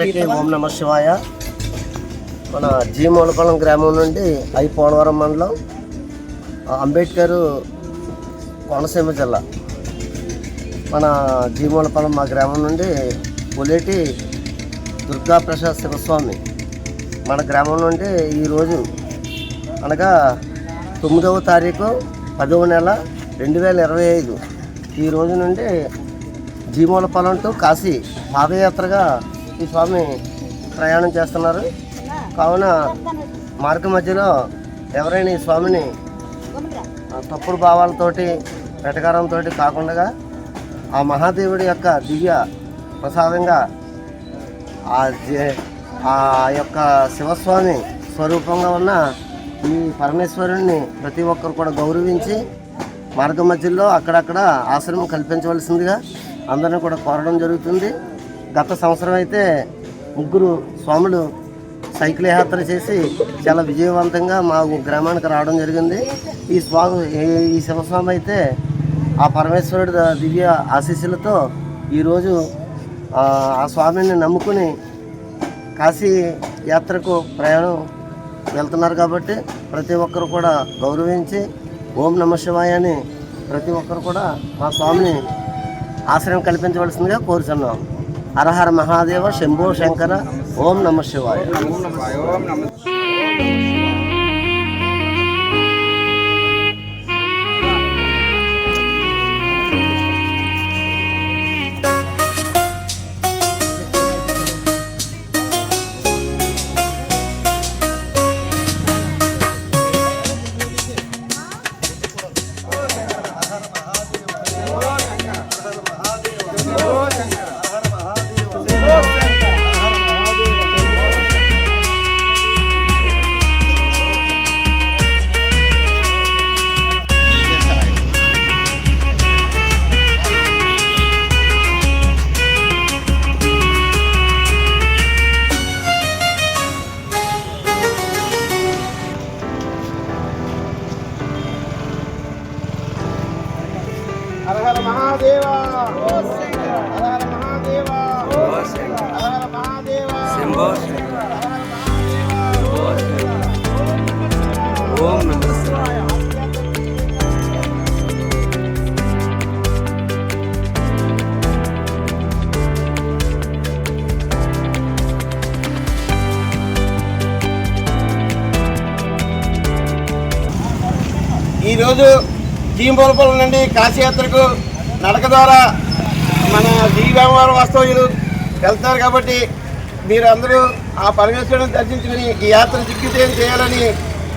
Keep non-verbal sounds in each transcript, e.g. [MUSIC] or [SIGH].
అందరికీ ఓం నమ శివాయ. మన జీ మూలపాలెం గ్రామం నుండి ఐ పోలవరం మండలం అంబేద్కర్ కోనసీమ జిల్లా. మన జీ మూలపాలెం మా గ్రామం నుండి పులేటి దుర్గా ప్రసాద్ శివస్వామి మన గ్రామం నుండి ఈరోజు అనగా తొమ్మిదవ తారీఖు పదవ నెల రెండు వేల ఇరవై ఐదు. ఈ రోజు నుండి జీమూలపాలెం టు కాశీ పాదయాత్రగా ఈ స్వామి ప్రయాణం చేస్తున్నారు. కావున మార్గ మధ్యలో ఎవరైనా ఈ స్వామిని తప్పుడు భావాలతోటి వెటకారంతో కాకుండా ఆ మహాదేవుడి యొక్క దివ్య ప్రసాదంగా ఆ ఆ యొక్క శివస్వామి స్వరూపంగా ఉన్న ఈ పరమేశ్వరుణ్ణి ప్రతి ఒక్కరు కూడా గౌరవించి మార్గ మధ్యలో అక్కడక్కడ ఆశ్రమం కల్పించవలసిందిగా అందరిని కూడా కోరడం జరుగుతుంది. గత సంవత్సరం అయితే ముగ్గురు స్వాములు సైకిల్ యాత్ర చేసి చాలా విజయవంతంగా మా గ్రామానికి రావడం జరిగింది. ఈ స్వామి ఈ- శివస్వామి అయితే ఆ పరమేశ్వరుడి దివ్య ఆశీస్సులతో ఈరోజు ఆ స్వామిని నమ్ముకుని కాశీ యాత్రకు ప్రయాణం వెళ్తున్నారు కాబట్టి ప్రతి ఒక్కరు కూడా గౌరవించి ఓం నమ శివాయ అని ప్రతి ఒక్కరు కూడా మా స్వామిని ఆశ్రయం కల్పించవలసిందిగా కోరుచున్నాం. హరహర మహాదేవ శంభో శంకర ఓం నమ శివాయ. జీంపోలపల్లి నుండి కాశీయాత్రకు నడక ద్వారా మన జీవామవారం వాస్తవ్యులు వెళ్తారు కాబట్టి మీరు అందరూ ఆ పరమేశ్వరుని దర్శించుకుని ఈ యాత్ర దిగ్విజయం చేయాలని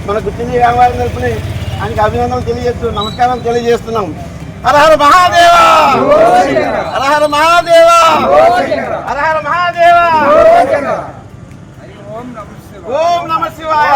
మన గుర్తింది వ్యాపారం తరపుని ఆయనకి అభినందనలు తెలియజేస్తూ నమస్కారం తెలియజేస్తున్నాం. హర హర మహాదేవ! హరహర మహాదేవ! హర మహాదేవ! ఓం నమ శివాయ!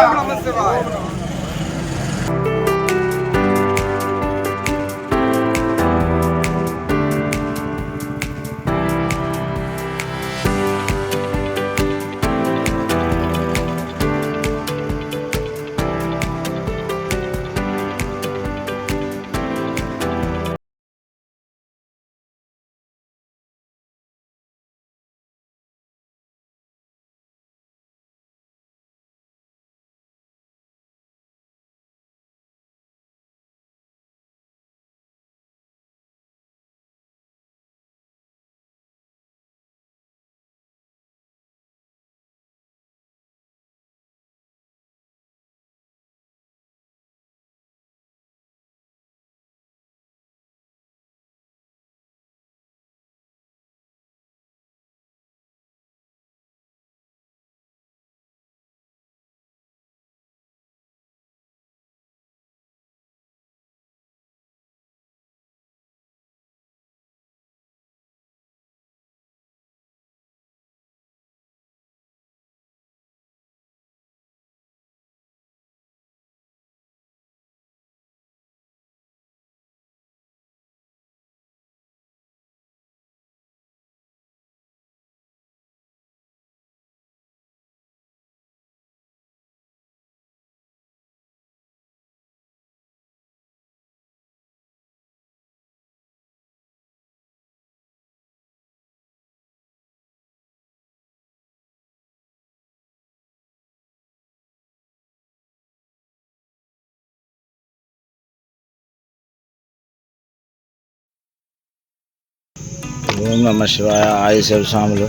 ఓం నమ శివాయ ఆయుష స్వాములు.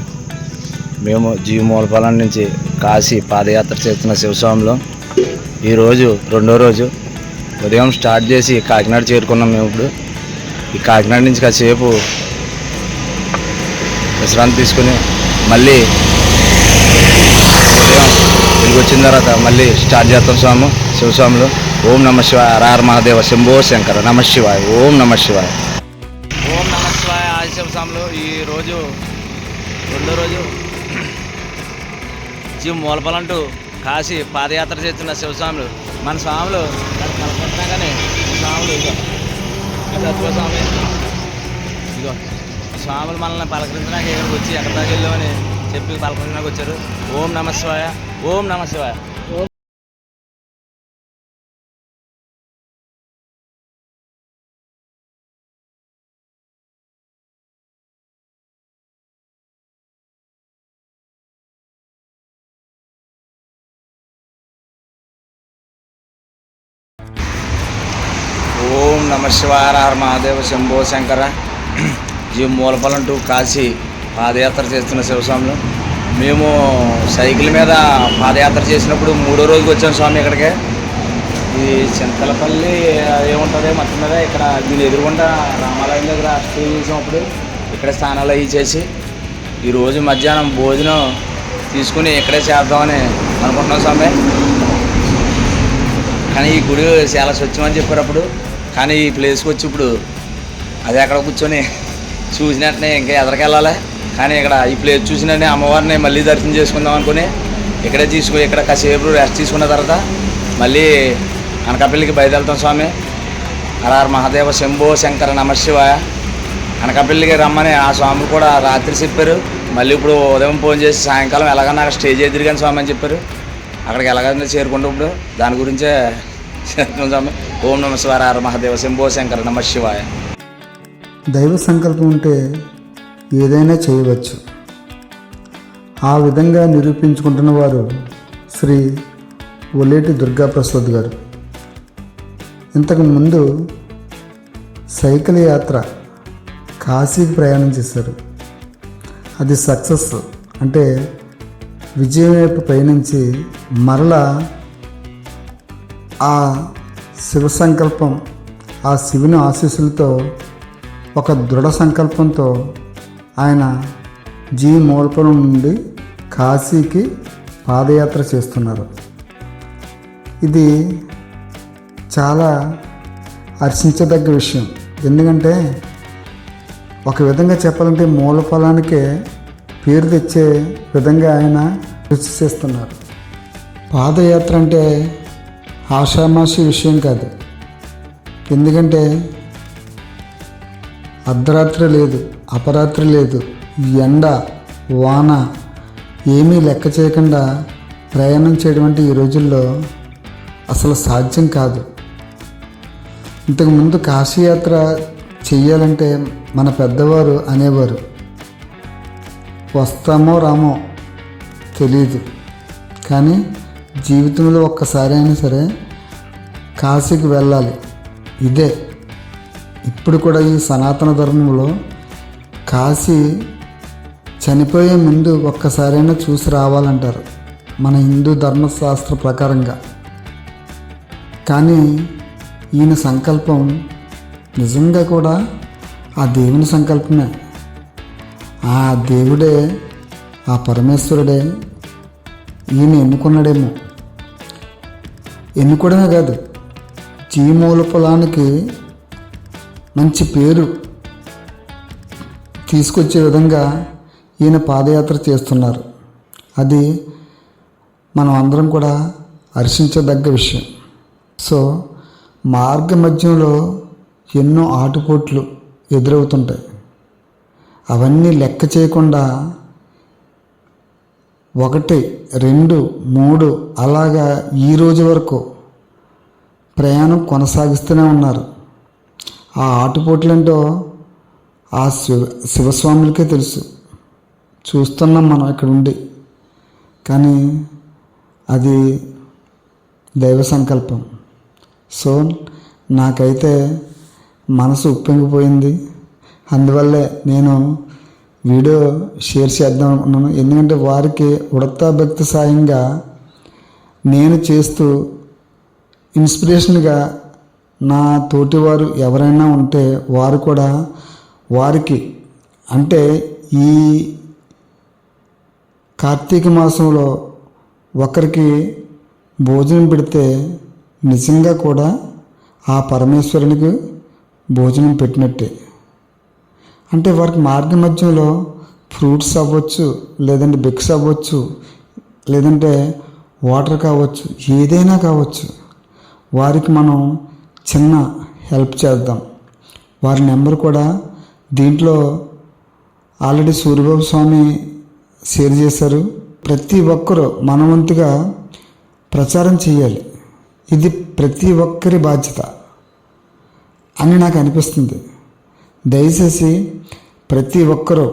మేము జీవమూలపాలెం నుంచి కాశీ పాదయాత్ర చేస్తున్న శివస్వాములు. ఈరోజు రెండో రోజు ఉదయం స్టార్ట్ చేసి కాకినాడ చేరుకున్నాం మేము ఇప్పుడు. ఈ కాకినాడ నుంచి కాసేపు విశ్రాంతి తీసుకుని మళ్ళీ ఉదయం తిరిగి వచ్చిన తర్వాత మళ్ళీ స్టార్ట్ చేస్తాం స్వామి శివస్వాములు. ఓం నమ శివాయ హర మహాదేవ శంభో శంకర ఓం నమ శివాయ ఓం నమ శివాయ. అస్సాంలో ఈరోజు రెండో రోజు జీవ మూలపలంటూ కాశీ పాదయాత్ర చేస్తున్న శివస్వాములు. మన స్వాములు నన్ను కానీ స్వాములు ఇదిగో స్వామి. స్వాములు మనల్ని పలకరించడానికి ఇక్కడికి వచ్చి ఎక్కడ దాకా వెళ్ళామని చెప్పి పలకరించడానికి వచ్చారు. ఓం నమ శివాయ ఓం నమ శివాయ. ఓం హర మహాదేవ శంభో శంకర. ఈ మూలపలం టు కాశీ పాదయాత్ర చేస్తున్న శివస్వాములు. మేము సైకిల్ మీద పాదయాత్ర చేసినప్పుడు మూడో రోజుకి వచ్చాం స్వామి ఇక్కడికి. ఈ చింతలపల్లి ఏముంటుంది? మొత్తం మీద ఇక్కడ దీని ఎదురుగుండా రామాలయం దగ్గర స్టే చేసినప్పుడు ఇక్కడ స్నానాలు అవి చేసి ఈరోజు మధ్యాహ్నం భోజనం తీసుకుని ఇక్కడే చేద్దామని అనుకుంటున్నాం స్వామి. కానీ ఈ గుడి చాలా స్వచ్ఛమని చెప్పారు అప్పుడు. కానీ ఈ ప్లేస్కి వచ్చి ఇప్పుడు అది అక్కడ కూర్చొని చూసినట్టునే ఇంకా ఎదరికెళ్ళాలి కానీ ఇక్కడ ఈ ప్లేస్ చూసినట్టే అమ్మవారిని మళ్ళీ దర్శనం చేసుకుందాం అనుకుని ఇక్కడే తీసుకుని ఇక్కడ కాసేపు రెస్ట్ తీసుకున్న తర్వాత మళ్ళీ అనకాపల్లికి బయలుదేరుతాం స్వామి. హరార్ మహాదేవ శంభో శంకర నమశివాయ అనకాపల్లికి రమ్మని ఆ స్వాములు కూడా రాత్రి చెప్పారు. మళ్ళీ ఇప్పుడు ఉదయం ఫోన్ చేసి సాయంకాలం ఎలాగన్నా అక్కడ స్టేజ్ చేద్దరు స్వామి అని చెప్పారు. అక్కడికి ఎలాగైనా చేరుకుంటే ఇప్పుడు. దాని గురించే ఓం నమ శివాయ మహాదేవ శంభో శంకర నమ శివాయ. దైవ సంకల్పం ఉంటే ఏదైనా చేయవచ్చు. ఆ విధంగా నిరూపించుకుంటున్న వారు శ్రీ ఒలేటి దుర్గాప్రసాద్ గారు. ఇంతకు ముందు సైకిల్ యాత్ర కాశీకి ప్రయాణం చేశారు. అది సక్సెస్. అంటే విజయం వైపు పయనించి మరలా ఆ శివ సంకల్పం ఆ శివుని ఆశీస్సులతో ఒక దృఢ సంకల్పంతో ఆయన జీ మూలపురం నుండి కాశీకి పాదయాత్ర చేస్తున్నారు. ఇది చాలా హర్షించదగ్గ విషయం. ఎందుకంటే ఒక విధంగా చెప్పాలంటే మూల ఫలానికే పేరు తెచ్చే విధంగా ఆయన కృషి చేస్తున్నారు. పాదయాత్ర అంటే ఆషామాషి విషయం కాదు. ఎందుకంటే అర్ధరాత్రి లేదు అపరాత్రి లేదు ఎండ వాన ఏమీ లెక్క చేయకుండా ప్రయాణం చేయడం అంటే ఈ రోజుల్లో అసలు సాధ్యం కాదు. ఇంతకుముందు కాశీయాత్ర చెయ్యాలంటే మన పెద్దవారు అనేవారు. వస్తామో రామో తెలియదు కానీ జీవితంలో ఒక్కసారి అయినా సరే కాశీకి వెళ్ళాలి. ఇదే. ఇప్పుడు కూడా ఈ సనాతన ధర్మంలో కాశీ చనిపోయే ముందు ఒక్కసారైనా చూసి రావాలంటారు మన హిందూ ధర్మశాస్త్ర ప్రకారంగా. కానీ ఈయన సంకల్పం నిజంగా కూడా ఆ దేవుని సంకల్పమే. ఆ దేవుడే ఆ పరమేశ్వరుడే ఈయన ఎన్నుకున్నాడేమో. ఎన్నుకోవడమే కాదు. చీమూల పొలానికి మంచి పేరు తీసుకొచ్చే విధంగా ఈయన పాదయాత్ర చేస్తున్నారు. అది మనం అందరం కూడా హర్షించదగ్గ విషయం. సో మార్గ మధ్యంలో ఎన్నో ఆటుపోట్లు ఎదురవుతుంటాయి. అవన్నీ లెక్క చేయకుండా ఒకటి రెండు మూడు అలాగా ఈ రోజు వరకు ప్రయాణం కొనసాగిస్తూనే ఉన్నారు. ఆ ఆటుపోట్లేంటో ఆ శివ శివస్వాములకే తెలుసు. చూస్తున్నాం మనం ఇక్కడ ఉండి. కానీ అది దైవ సంకల్పం. సో నాకైతే మనసు ఉప్పొంగిపోయింది. అందువల్లే నేను వీడియో షేర్ చేద్దాం అనుకున్నాను ఎందుకంటే వారికి ఉడతా భక్తి సాయంగా నేను చేస్తూ ఇన్స్పిరేషన్గా నా తోటివారు ఎవరైనా ఉంటే వారు కూడా వారికి అంటే ఈ కార్తీక మాసంలో ఒకరికి భోజనం పెడితే నిజంగా కూడా ఆ పరమేశ్వరునికి భోజనం పెట్టినట్టే. అంటే వారికి మార్గ మధ్యంలో ఫ్రూట్స్ అవ్వచ్చు లేదంటే బిక్స్ అవ్వచ్చు లేదంటే వాటర్ కావచ్చు ఏదైనా కావచ్చు వారికి మనం చిన్న హెల్ప్ చేద్దాం. వారి నెంబర్ కూడా దీంట్లో ఆల్రెడీ సూర్యబాబు స్వామి షేర్ చేశారు. ప్రతి ఒక్కరూ మనవంతుగా ప్రచారం చేయాలి. ఇది ప్రతి ఒక్కరి బాధ్యత అని నాకు అనిపిస్తుంది. దయచేసి ప్రతి ఒక్కరూ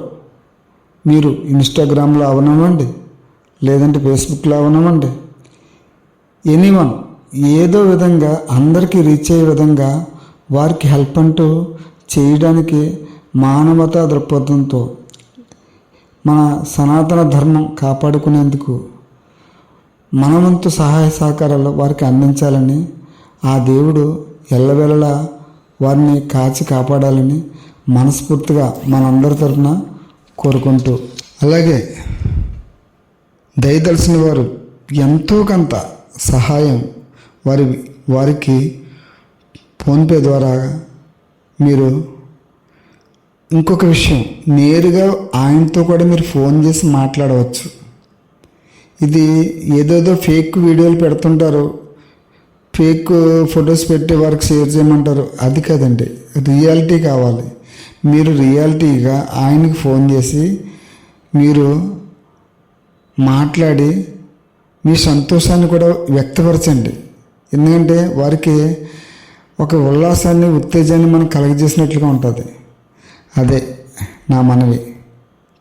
మీరు ఇన్స్టాగ్రామ్లో అవనవ్వండి లేదంటే ఫేస్బుక్లో అవనవ్వండి. ఎనీవన్ ఏదో విధంగా అందరికీ రీచ్ అయ్యే విధంగా వారికి హెల్ప్ అంటూ చేయడానికి మానవతా దృక్పథంతో మన సనాతన ధర్మం కాపాడుకునేందుకు మనవంతు సహాయ సహకారాలు వారికి అందించాలని ఆ దేవుడు ఎల్లవేళలా వారిని కాచి కాపాడాలని మనస్ఫూర్తిగా మనందరి తరఫున కోరుకుంటూ. అలాగే దయదలిసిన వారు ఎంతో కొంత సహాయం వారి వారికి ఫోన్పే ద్వారా మీరు ఇంకొక విషయం నేరుగా ఆయనతో కూడా మీరు ఫోన్ చేసి మాట్లాడవచ్చు. ఇది ఏదేదో ఫేక్ వీడియోలు పెడుతుంటారు. ఫేక్ ఫొటోస్ పెట్టి వారికి షేర్ చేయమంటారు. అది కాదండి. రియాలిటీ కావాలి. మీరు రియాలిటీగా ఆయనకి ఫోన్ చేసి మీరు మాట్లాడి మీ సంతోషాన్ని కూడా వ్యక్తపరచండి. ఎందుకంటే వారికి ఒక ఉల్లాసాన్ని ఉత్తేజాన్ని మనం కలగజేసినట్లుగా ఉంటుంది. అదే నా మనవి.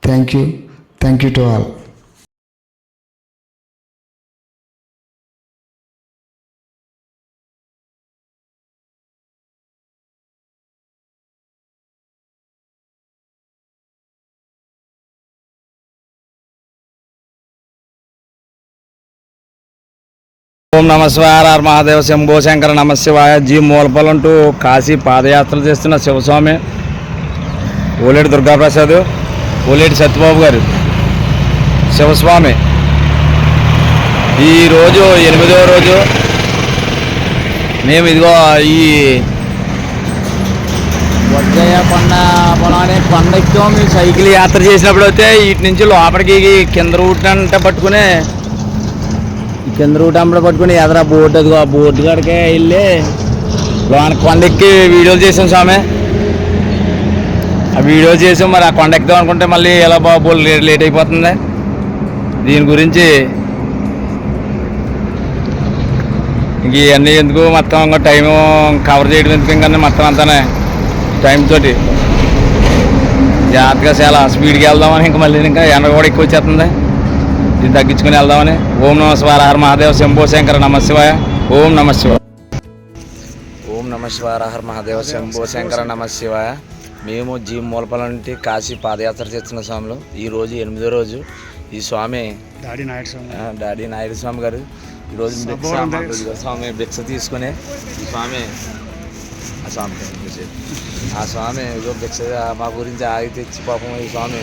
Thank you thank you to all Om Nama Shivaya Mahadeva Shambho Shankara నమశివాయ జీ మూలపల్లంటూ కాశీ పాదయాత్ర చేస్తున్న శివస్వామి ఓలేటి దుర్గాప్రసాద్ ఓలేటి సత్యబాబు గారు. శివస్వామి ఈరోజు ఎనిమిదవ రోజు మేము ఇదిగో ఈ వజ్రయ్య కొండ పొలాన్ని కొండ సైకిల్ యాత్ర చేసినప్పుడు అయితే వీటి నుంచి లోపలికి కింద రూట్ అంటే పట్టుకునే కింద రూట్ అమ్మడ పట్టుకుని ఎదరా బోర్డు అదిగో ఆ బోర్డు కాడికే వెళ్ళి లోన కొండ ఎక్కి వీడియోలు చేసాం స్వామి. ఆ వీడియో చేసాం మరి ఆ కొండ ఎక్కుదాం అనుకుంటే మళ్ళీ ఎలా బాబు లేట్ లేట్ అయిపోతుంది? దీని గురించి ఇంక ఇవన్నీ ఎందుకు మొత్తం ఇంకా టైం కవర్ చేయడం ఎందుకు ఇంకా మొత్తం అంతానే టైం తోటి. జాగ్రత్తగా చాలా స్పీడ్కి వెళ్దామని ఇంకా మళ్ళీ ఇంకా ఎండ కూడా ఎక్కువ వచ్చేస్తుంది. ఇది తగ్గించుకుని వెళ్దామని. ఓం నమ శివాయ హర మహాదేవ శంభో శంకర నమ శివాయ. ఓం నమ శివాయ. ఓం నమ శివాయ హర మహాదేవ శంభో శంకర నమ శివాయ. మేము జీ మూలపల్లి నుండి కాశీ పాదయాత్ర చేస్తున్న స్వామిలో. ఈ రోజు ఎనిమిదో రోజు. ఈ స్వామి డాడీ నాయుడు స్వామి. డాడీ నాయుడు స్వామి గారు. ఈరోజు స్వామి భిక్ష తీసుకుని ఈ స్వామి ఆ స్వామి. ఆ స్వామి ఇదిగో భిక్ష మా గురించి ఆగి తెచ్చి పాపం ఈ స్వామి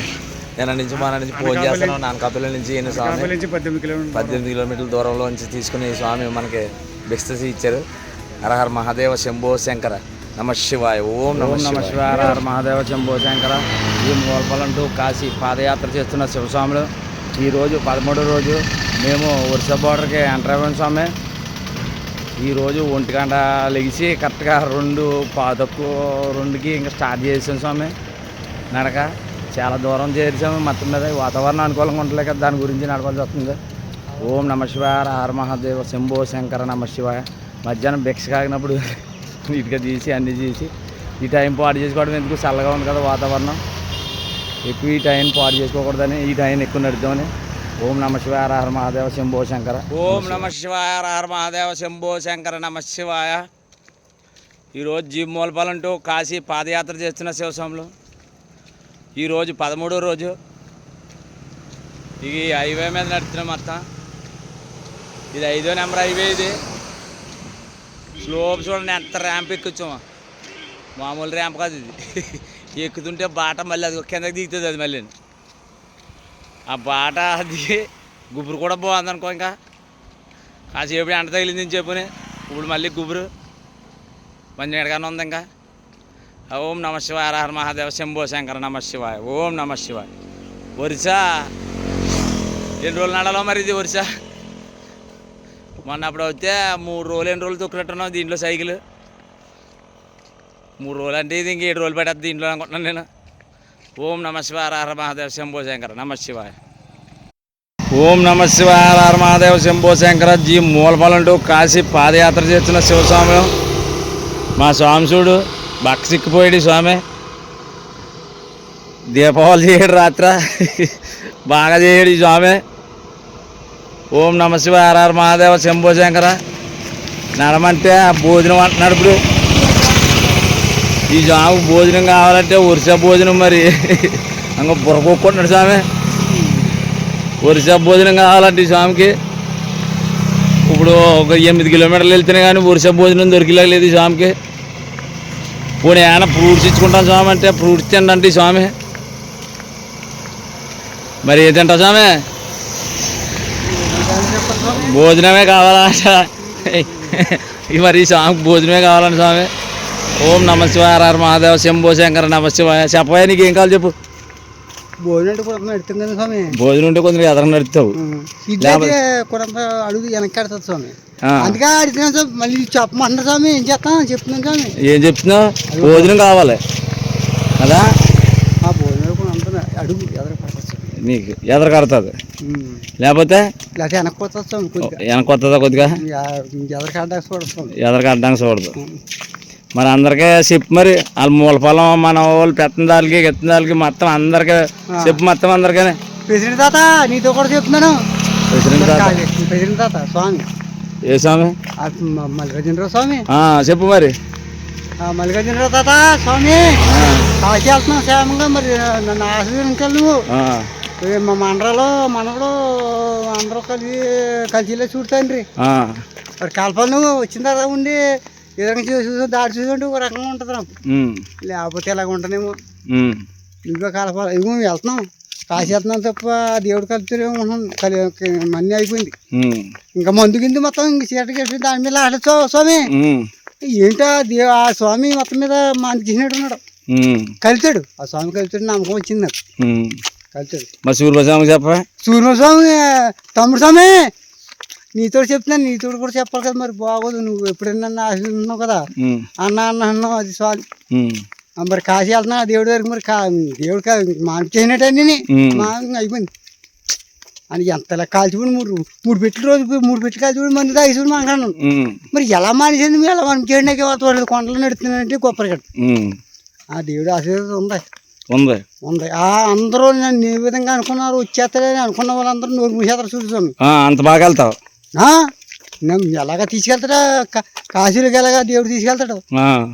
నేను నుంచి మన నుంచి ఫోన్ చేస్తాను. నానకాపల్లి నుంచి ఈయన స్వామి. నుంచి పద్దెనిమిది కిలోమీటర్లు పద్దెనిమిది కిలోమీటర్ల దూరంలో నుంచి తీసుకుని ఈ స్వామి మనకి భిక్ష ఇచ్చారు. హరహర మహాదేవ శంభో శంకర నమ శివాయ. ఓం నమ నమ శివాయ. హరహర మహాదేవ శంభో శంకర. ఈ మూలపల్లంటూ కాశీ పాదయాత్ర చేస్తున్న శివస్వాములు. ఈరోజు పదమూడో రోజు మేము ఒరిస్సా బార్డర్కి ఎంటర్ అవ్వాం స్వామి. ఈరోజు ఒంటి గంట లెగిసి కరెక్ట్గా రెండు పాదక్కు రెండుకి ఇంకా స్టార్ట్ చేసాం స్వామి. నడక. చాలా దూరం చేర్చాము. మొత్తం మీద వాతావరణం అనుకూలంగా ఉండలే కదా దాని గురించి నడవాల్సి వస్తుంది. ఓం నమ శివాయ హర మహాదేవ శంభో శంకర నమ శివాయ. మధ్యాహ్నం భిక్ష కాగినప్పుడు [LAUGHS] నీట్గా తీసి అన్నీ తీసి ఈ టైం పాడు చేసుకోవడం ఎందుకు? చల్లగా ఉంది కదా వాతావరణం. ఎక్కువ ఈ టైం పాడు చేసుకోకూడదని ఈ టైం ఎక్కువ నడుద్దామని. ఓం నమ శివాయ హర మహాదేవ శంభో శంకర. ఓం నమ శివాయ హర మహాదేవ శంభో శంకర నమ శివాయ. ఈరోజు జీవ మూలపాలంటూ కాశీ పాదయాత్ర చేస్తున్న శివస్వాములు. ఈరోజు పదమూడో రోజు. ఇది హైవే మీద నడుస్తున్నాం మొత్తం. ఇది ఐదో నెంబర్ హైవే ఇది. స్లోప్ చూడండి ఎంత ర్యాంప్ ఎక్కుచ్చాము మామూలు ర్యాంప్ కాదు ఇది. [LAUGHS] ఎక్కుతుంటే బాట మళ్ళీ అది కిందకి దిగుతుంది అది మళ్ళీ. ఆ బాట అది గుబురు కూడా బాగుంది అనుకో ఇంకా. కాసేపు ఎండ అని చెప్పుని. ఇప్పుడు మళ్ళీ గుబురు. మంచి ఎడగానే ఉంది ఇంకా. ఓం నమ శివాయ హర మహాదేవ శంభో శంకర నమ శివాయ ఓం నమ శివాయ. ఒరిసా ఎన్ని రోజులు నడలో మరి ఇది ఒరిసా? మొన్న అప్పుడు వస్తే మూడు రోజులు ఎన్ని రోజులు తొక్కినట్టున్నావు దీంట్లో సైకిల్? మూడు రోజులు అంటే ఇది ఇంక ఏడు రోజులు పెట్టద్దు దీంట్లో అనుకుంటున్నాను నేను. ఓం నమ శివాయ హర మహాదేవ శంభో శంకర నమ శివాయ. ఓం నమ శివాయ హర మహాదేవ శంభో శంకర జీ మూలపాలంటూ కాశీ పాదయాత్ర చేస్తున్న శివస్వామి. మా స్వామి చూడు బక్కసిక్కిపోయాడు సిక్కిపోయాడు స్వామి. దీపావళి చేయడు రాత్ర. బాగా చేయడు స్వామి. ఓం నమ ఆర్ఆర్ హర మహాదేవ శంభో శంకర. నడమంటే భోజనం అంటున్నాడు ఇప్పుడు. ఈ జాము భోజనం కావాలంటే వరుస భోజనం మరి. అంగ బుర్రకొట్టుకుంటున్నాడు స్వామి. వరుస భోజనం కావాలంటే ఈ స్వామికి. ఇప్పుడు ఒక ఎనిమిది కిలోమీటర్లు వెళ్తేనే కానీ వరుస భోజనం దొరికిలేదు ఈ స్వామికి. పోనీ ఏమైనా ఫ్రూట్స్ ఇచ్చుకుంటాం స్వామి అంటే ఫ్రూట్స్ తినండి స్వామి. మరి ఏ తింటా స్వామి? భోజనమే కావాలా? మరి ఈ స్వామికి భోజనమే కావాలండి స్వామి. ఓం నమ శివాయ మహాదేవ శంభో శంకర నమ శివాయ. చెప్పాయ నీకు ఏం కావాలి చెప్పు. భోజనం కూడా నడుతుంది స్వామి. భోజనం ఉంటే కొంచెం ఎదర కూడా అడుగు వెనక్కి ఆడుతుంది స్వామి. అందుకే అడుగుతున్నాను స్వామి. మళ్ళీ చెప్పమంటారు స్వామి ఏం చేస్తాం? చెప్తున్నాను స్వామి. ఏం చెప్తున్నావు భోజనం కావాలి. కదా? ఆ భోజనం కూడా అంతా అడుగు ఎదురు నీకు ఎదర కడుతుంది. లేకపోతే? లేకపోతే వెనక్కి పోతుంది స్వామి కొద్దిగా. వెనక వస్తుందా కొద్దిగా? ఎదురు కాడడానికి చూడదు ఎదర కట్టడానికి చూడదు. మరి అందరికీ చెప్పు మరి. వాళ్ళ మూల పొలం మన వాళ్ళు పెత్తందాలకి గిత్తందాలకి మొత్తం అందరికీ చెప్పు మొత్తం అందరికీ ప్రెసిడెంట్ తాత నీతో కూడా చెప్తున్నాను. ప్రెసిడెంట్ తాత. ప్రెసిడెంట్ తాత స్వామి. ఏ స్వామి? మల్లికార్జునరావు స్వామి. చెప్పు మరి. మల్లికార్జునరావు తాత స్వామి. కాకి వెళ్తున్నావు క్షేమంగా మరి నన్ను ఆశీర్వదించాలి నువ్వు. మా మండరాలు మనవడు అందరూ కలిసి కలిసిలో చూడతాండ్రి మరి కలపాలు నువ్వు వచ్చిన తర్వాత ఉండి ఏదైనా చూసి దాడి చూసి ఒక రకంగా ఉంటుంది నాకు. లేకపోతే ఇలాగ ఉంటానేమో ఇంకా కలపాలి మేము వెళ్తున్నాం. కాశీ వెళ్తున్నాం తప్ప దేవుడు ఉంటున్నాం కలి మన్నీ అయిపోయింది. ఇంకా మందు కింద మొత్తం ఇంక చీటకి వేసి దాని మీద ఆడచ్చు స్వామి. ఏంటో దే ఆ స్వామి మొత్తం మీద మనకి చేసినట్టు ఉన్నాడు. ఉమ్, కలితాడు. ఆ స్వామి కలితాడు నమ్మకం వచ్చింది నాకు. ఉమ్. కలితాడు. మరి సూర్యస్వామి చెప్ప సూర్యస్వామి తమ్ముడు స్వామి. నీతో చెప్తున్నాను నీతో కూడా చెప్పాలి కదా మరి. బాగోదు నువ్వు ఎప్పుడైనా ఆశిస్తున్నావు కదా? అన్న అన్న అన్నావు అది చాలు. ఆ మరి కాశీ వెళ్తున్నా దేవుడి దగ్గరికి మరి కా దేవుడు కా ఉమ్. మా అయిపోయింది. అని ఎంతలా కాల్చిపోయి మూడు మూడు పెట్లు రోజు మూడు పెట్లు కాల్చిపోయి మంది తాగేసి మాట్లాడు మరి ఎలా మానేసింది మీరు? ఎలా మనం చేయడానికి వాళ్ళు కొండలు నడుతున్నానంటే ఉమ్. ఆ దేవుడు ఆశీర్వాదం ఉంది. ఉంది. ఉంది. ఆ అందరూ నన్ను ఏ విధంగా అనుకున్నారు వచ్చేస్తారని అనుకున్న వాళ్ళందరూ నోరు మూసేస్తారు చూసాను అంత బాగా వెళ్తావు. ఎలాగా తీసుకెళ్తాడా? కాశీలోకి ఎలాగా దేవుడు తీసుకెళ్తాడు?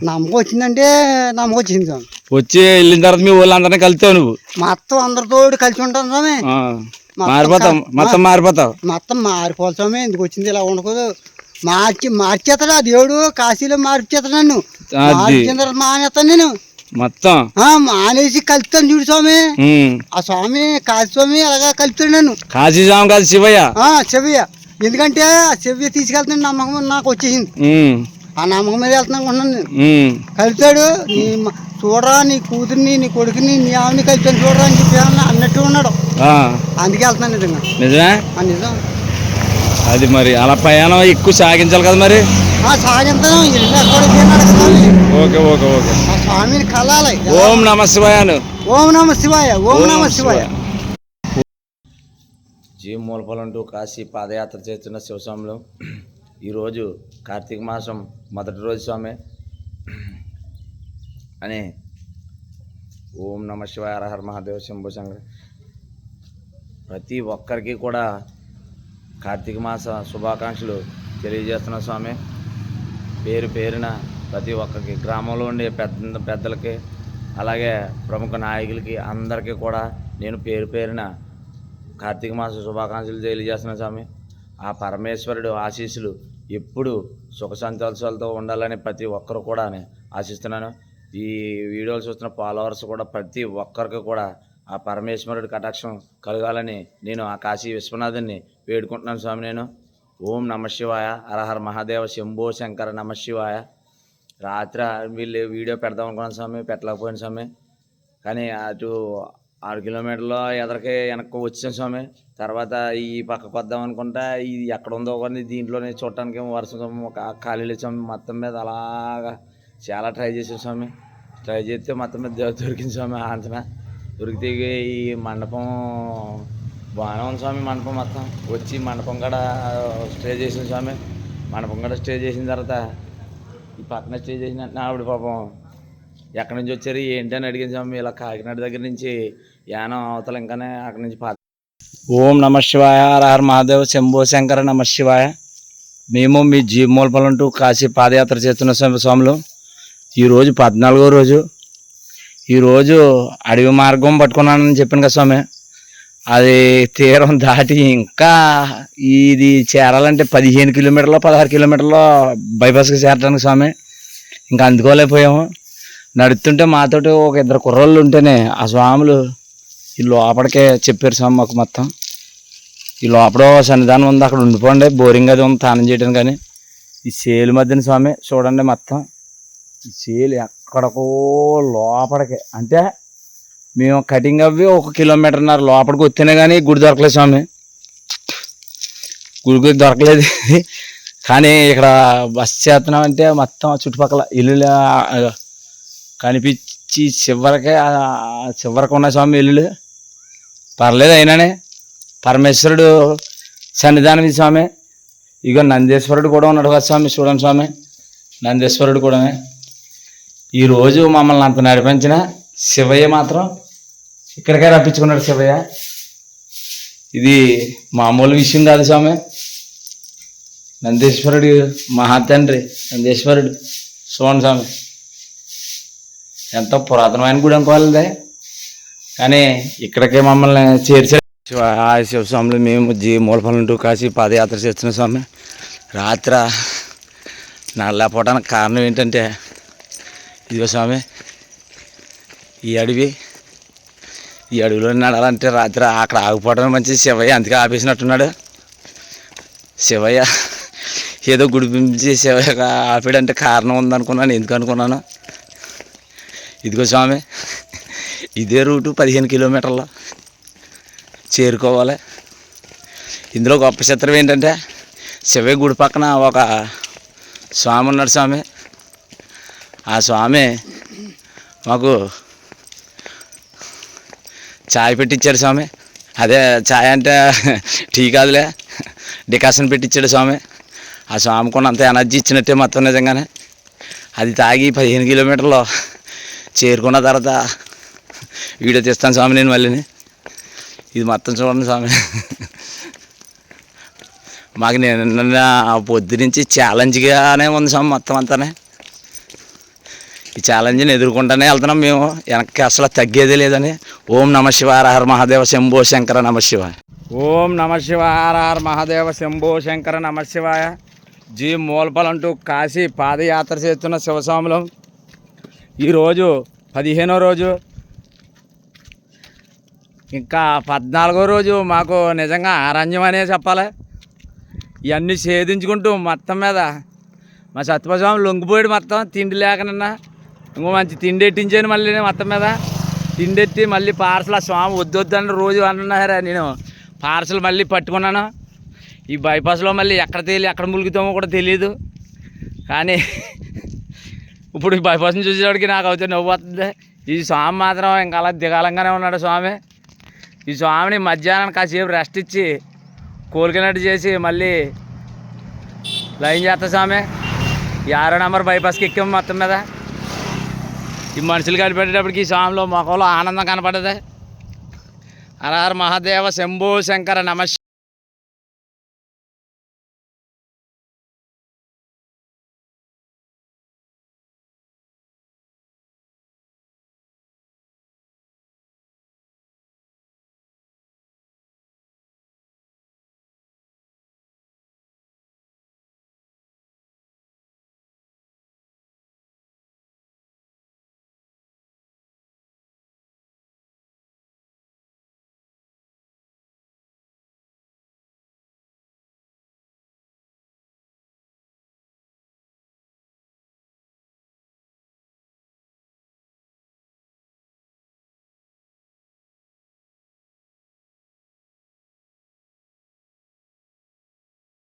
నమ్మకం వచ్చిందంటే నమ్మకం వచ్చింది వచ్చి వెళ్ళిన తర్వాత మీ వాళ్ళందరినీ కలుతావు నువ్వు. మొత్తం అందరితో కలిసి ఉంటాను స్వామి. ఆ, మారిపోతావు మొత్తం మారిపోతావు. మొత్తం మారిపోవాలి స్వామి ఎందుకు వచ్చింది ఇలా ఉండకూడదు. మార్చి మార్చేస్తాడు ఆ దేవుడు కాశీలో మార్చేస్తాడు నన్ను. మార్చిన తర్వాత మానేస్తాను నేను. మొత్తం. ఆ, మానేసి కలుపుతాను చూడు స్వామి. ఆ స్వామి కాశీ స్వామి అలాగా కలుపుతాడు నన్ను. కాశీ స్వామి కాదు శివయ్య. ఆ, చెవియ ఎందుకంటే ఆ చెవియ తీసుకెళ్తాను నమ్మకం నాకు వచ్చేసింది. ఆ నమ్మకం మీద వెళ్తున్నాను అనుకున్నాను నేను. ఉమ్, కలుపుతాడు నీ చూడరా నీ కూతుర్ని నీ కొడుకుని నీ ఆవిని కలుపుతాను చూడరా అని చెప్పి అన్న అన్నట్టు ఉన్నాడు. అందుకే వెళ్తున్నాను నిజంగా. నిజమే? నిజం. అది మరి అలా ప్రయాణం ఎక్కువ సాగించాలి కదా మరి? Okay okay okay. స్వామిని కలాలి. ఓం నమ శివాయను ఓం నమ శివాయ ఓం నమ శివాయ. జీవ మూలపలంటూ కాశీ పాదయాత్ర చేస్తున్న శివస్వాములు. ఈరోజు కార్తీక మాసం మొదటి రోజు స్వామి. అని ఓం నమ శివాయ హర హర మహాదేవ శంభు శంకర. ప్రతి ఒక్కరికి కూడా కార్తీక మాస శుభాకాంక్షలు తెలియజేస్తున్న స్వామి. పేరు పేరున ప్రతి ఒక్కరికి గ్రామంలో ఉండే పెద్ద పెద్దలకి అలాగే ప్రముఖ నాయకులకి అందరికీ కూడా నేను పేరు పేరున కార్తీక మాస శుభాకాంక్షలు తెలియజేస్తున్నాను స్వామి. ఆ పరమేశ్వరుడు ఆశీస్సులు ఎప్పుడు సుఖ సంతోషాలతో ఉండాలని ప్రతి ఒక్కరు కూడా ఆశిస్తున్నాను. ఈ వీడియోలు చూస్తున్న ఫాలోవర్స్ కూడా ప్రతి ఒక్కరికి కూడా ఆ పరమేశ్వరుడి కటాక్షం కలగాలని నేను ఆ కాశీ విశ్వనాథుని వేడుకుంటున్నాను స్వామి నేను. ఓం నమ శివాయ. హరహర మహాదేవ శంభో శంకర నమ శివాయ. రాత్రి వీళ్ళు వీడియో పెడదాం అనుకున్నాను స్వామి పెట్టలేకపోయాను స్వామి. కానీ అటు ఆరు కిలోమీటర్లు ఎదరికి వెనక్కి వచ్చాం స్వామి. తర్వాత ఈ పక్కకు వద్దాం అనుకుంటా ఇది ఎక్కడ ఉందో కానీ దీంట్లోనే చూడటానికి ఏమో వర్షం ఒక ఖాళీలు స్వామి. మొత్తం మీద అలాగా చాలా ట్రై చేసాం స్వామి. ట్రై చేస్తే మొత్తం మీద దొరికింది స్వామి ఆంచన దొరికితే ఈ మండపం బాగానే ఉంది స్వామి మండపం మొత్తం. వచ్చి మండపం కూడా స్టే చేసిన స్వామి. మండపం కూడా స్టే చేసిన తర్వాత ఈ పక్కన స్టే చేసిన ఆవిడ పాపం ఎక్కడి నుంచి వచ్చారు? ఏంటి అని అడిగిన స్వామి. ఇలా కాకినాడ దగ్గర నుంచి యానం అవతల ఇంకానే అక్కడి నుంచి పా ఓం నమ శివాయ. హర మహాదేవ్. శంభో శంకర నమ శివాయ. మేము మీ జీవమూలపలంటూ కాశీ పాదయాత్ర చేస్తున్న స్వామి స్వాములు. ఈరోజు పద్నాలుగో రోజు. ఈరోజు అడవి మార్గం పట్టుకున్నానని చెప్పాను కదా స్వామి. అది తీరం దాటి ఇంకా ఇది చేరాలంటే పదిహేను కిలోమీటర్లు పదహారు కిలోమీటర్లు బైపాస్కి చేరడానికి స్వామి. ఇంకా అందుకోలేకపోయాము. నడుస్తుంటే మాతోటి ఒక ఇద్దరు కుర్రోళ్ళు ఉంటేనే ఆ స్వాములు ఈ లోపలికే చెప్పారు స్వామి మాకు మొత్తం. ఈ లోపల సన్నిధానం ఉంది అక్కడ ఉండిపోండి బోరింగ్ అది ఉంది తానం చేయడం కానీ. ఈ సేలు మధ్యన స్వామి చూడండి మొత్తం. ఈ సేలు ఎక్కడికో లోపలికి అంటే మేము కటింగ్ అవి ఒక కిలోమీటర్న్నర లోపలికి వచ్చినా కానీ గుడి దొరకలేదు స్వామి. గుడికి దొరకలేదు. కానీ ఇక్కడ బస్ చేస్తున్నాం అంటే మొత్తం చుట్టుపక్కల ఇల్లు కనిపించి చివరికి చివరికి ఉన్న స్వామి ఇల్లులు పర్లేదు అయినానే. పరమేశ్వరుడు సన్నిధానం స్వామి. ఇగో నందేశ్వరుడు కూడా ఉన్నాడు కదా స్వామి చూడండి స్వామి. నందేశ్వరుడు కూడానే. ఈరోజు మమ్మల్ని అంత నడిపించిన శివయ్య మాత్రం ఇక్కడికే రప్పించుకున్నాడు శివయ్య. ఇది మామూలు విషయం కాదు స్వామి. నందేశ్వరుడు మహాతండ్రి నందేశ్వరుడు. చూడండి స్వామి. ఎంతో పురాతనమైన గుడి అనుకోవాలిదే. కానీ ఇక్కడికే మమ్మల్ని చేర్చారు. శివ ఆ శివస్వాములు మేము జీ మూలఫలం టు కాసి పాదయాత్ర చేస్తున్న స్వామి. రాత్ర నల్లపోవడానికి కారణం ఏంటంటే ఇదిగో స్వామి ఈ అడవి ఈ అడవిలో నడాలంటే రాత్రి అక్కడ ఆగిపోవడం మంచిది. శివయ్య అందుకే ఆపేసినట్టున్నాడు. శివయ్య ఏదో గుడిపించి శివయ్య ఆపాడంటే కారణం ఉందనుకున్నాను ఎందుకు అనుకున్నాను? ఇదిగో స్వామి ఇదే రూటు పదిహేను కిలోమీటర్లు. చేరుకోవాలి. ఇందులో గొప్ప చిత్రం ఏంటంటే శివ గుడి పక్కన ఒక స్వామి ఉన్నాడు స్వామి. ఆ స్వామి మాకు చాయ్ పెట్టించాడు స్వామి. అదే చాయ్ అంటే టీ కాదులే డికాషన్ పెట్టించాడు స్వామి. ఆ స్వామి కొన్నంత ఎనర్జీ ఇచ్చినట్టే మొత్తం నిజంగానే. అది తాగి పదిహేను కిలోమీటర్లు చేరుకున్న తర్వాత వీడియో తీస్తాను స్వామి నేను మళ్ళీని. ఇది మొత్తం చూడండి స్వామి. మాకు నేను నిన్న పొద్దు నుంచి ఛాలెంజ్గానే ఉంది స్వామి మొత్తం అంతానే. ఈ ఛాలెంజ్ని ఎదుర్కొంటూనే వెళ్తున్నాం మేము. వెనక్కి అసలు తగ్గేదే లేదని. ఓం నమ శివాయ హర మహాదేవ శంభో శంకర నమ శివ ఓం నమ శివాయ హర మహాదేవ శంభో శంకర నమ శివాయ. జీ మూలపలంటూ కాశీ పాదయాత్ర చేస్తున్న శివస్వాములం. ఈరోజు పదిహేనో రోజు. ఇంకా పద్నాలుగో రోజు మాకు నిజంగా ఆరణ్యం అనే చెప్పాలి. ఇవన్నీ ఛేదించుకుంటూ మొత్తం మీద మా సత్యపస్వామి లొంగిపోయాడు మొత్తం తిండి లేకనన్నా ఇంకో మంచి తిండి ఎట్టించాను మళ్ళీ మొత్తం మీద. తిండి ఎట్టి మళ్ళీ పార్సల్ ఆ స్వామి వద్దు వద్దని రోజు అన్నారా నేను పార్సల్ మళ్ళీ పట్టుకున్నాను. ఈ బైపాస్లో మళ్ళీ ఎక్కడ తేలి ఎక్కడ ములుగుతామో కూడా తెలియదు కానీ ఇప్పుడు ఈ బైపాస్ని చూసేవాడికి నాకు అవుతే నవ్వు వస్తుంది. ఈ స్వామి మాత్రం ఇంకా అలా దిగాలంగానే ఉన్నాడు స్వామి. ఈ స్వామిని మధ్యాహ్నం కాసేపు రెస్ట్ ఇచ్చి కోలుకున్నట్టు చేసి మళ్ళీ లైన్ చేస్తా స్వామి. ఈ ఆరో నెంబర్ బైపాస్కి ఎక్కాము మొత్తం మీద. ఈ మనుషులు కనిపెట్టేటప్పటికి ఈ స్వామిలో మొఖంలో ఆనందం కనపడదు. హర మహాదేవ శంభో శంకర నమ